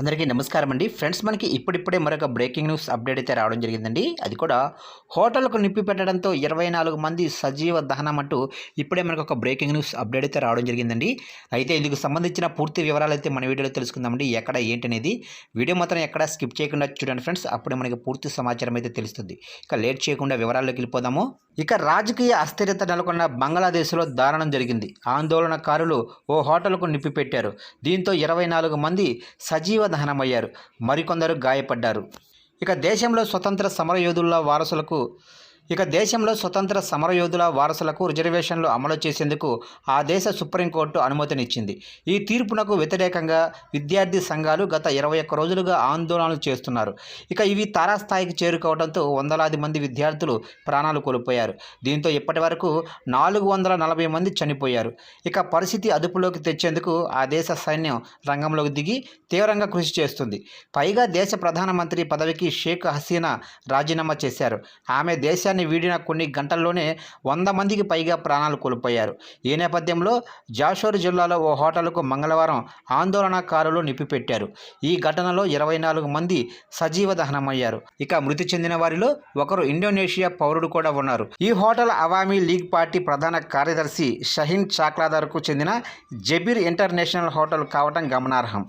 అందరికీ నమస్కారం అండి ఫ్రెండ్స్ మనకి ఇప్పుడిప్పుడే మరొక బ్రేకింగ్ న్యూస్ అప్డేట్ అయితే రావడం జరిగిందండి. అది కూడా హోటల్కు నిప్పి పెట్టడంతో ఇరవై నాలుగు మంది సజీవ దహనం అంటూ ఇప్పుడే మనకు ఒక బ్రేకింగ్ న్యూస్ అప్డేట్ అయితే రావడం జరిగిందండి. అయితే ఇందుకు సంబంధించిన పూర్తి వివరాలు అయితే మన వీడియోలో తెలుసుకుందామండి. ఎక్కడ ఏంటి అనేది వీడియో మాత్రం ఎక్కడ స్కిప్ చేయకుండా చూడండి ఫ్రెండ్స్. అప్పుడే మనకి పూర్తి సమాచారం అయితే తెలుస్తుంది. ఇక లేట్ చేయకుండా వివరాల్లోకి వెళ్ళిపోదాము. ఇక రాజకీయ అస్థిరత నెలకొన్న బంగ్లాదేశ్లో దారుణం జరిగింది. ఆందోళనకారులు ఓ హోటల్కు నిప్పి పెట్టారు. దీంతో ఇరవై నాలుగు మంది సజీవ దహనమయ్యారు. మరికొందరు గాయపడ్డారు. ఇక దేశంలో స్వతంత్ర సమరయోధుల వారసులకు ఇక దేశంలో స్వతంత్ర సమరయోధుల వారసులకు రిజర్వేషన్లు అమలు చేసేందుకు ఆ దేశ సుప్రీంకోర్టు అనుమతినిచ్చింది. ఈ తీర్పునకు వ్యతిరేకంగా విద్యార్థి సంఘాలు గత ఇరవై ఒక్క రోజులుగా ఆందోళనలు చేస్తున్నారు. ఇక ఇవి తారాస్థాయికి చేరుకోవడంతో వందలాది మంది విద్యార్థులు ప్రాణాలు కోల్పోయారు. దీంతో ఇప్పటి వరకు నాలుగు వందల నలభై మంది చనిపోయారు. ఇక పరిస్థితి అదుపులోకి తెచ్చేందుకు ఆ దేశ సైన్యం రంగంలోకి దిగి తీవ్రంగా కృషి చేస్తుంది. పైగా దేశ ప్రధానమంత్రి పదవికి షేక్ హసీనా రాజీనామా చేశారు. ఆమె దేశ దేశాన్ని వీడిన కొన్ని గంటల్లోనే వంద మందికి పైగా ప్రాణాలు కోల్పోయారు. ఈ నేపథ్యంలో జాషోర్ జిల్లాలో ఓ హోటల్కు మంగళవారం ఆందోళనకారులు నిప్పిపెట్టారు. ఈ ఘటనలో ఇరవై నాలుగు మంది సజీవ దహనమయ్యారు. ఇక మృతి చెందిన వారిలో ఒకరు ఇండోనేషియా పౌరుడు కూడా ఉన్నారు. ఈ హోటల్ అవామీ లీగ్ పార్టీ ప్రధాన కార్యదర్శి షహీన్ చాక్లాదార్కు చెందిన జబీర్ ఇంటర్నేషనల్ హోటల్ కావటం గమనార్హం.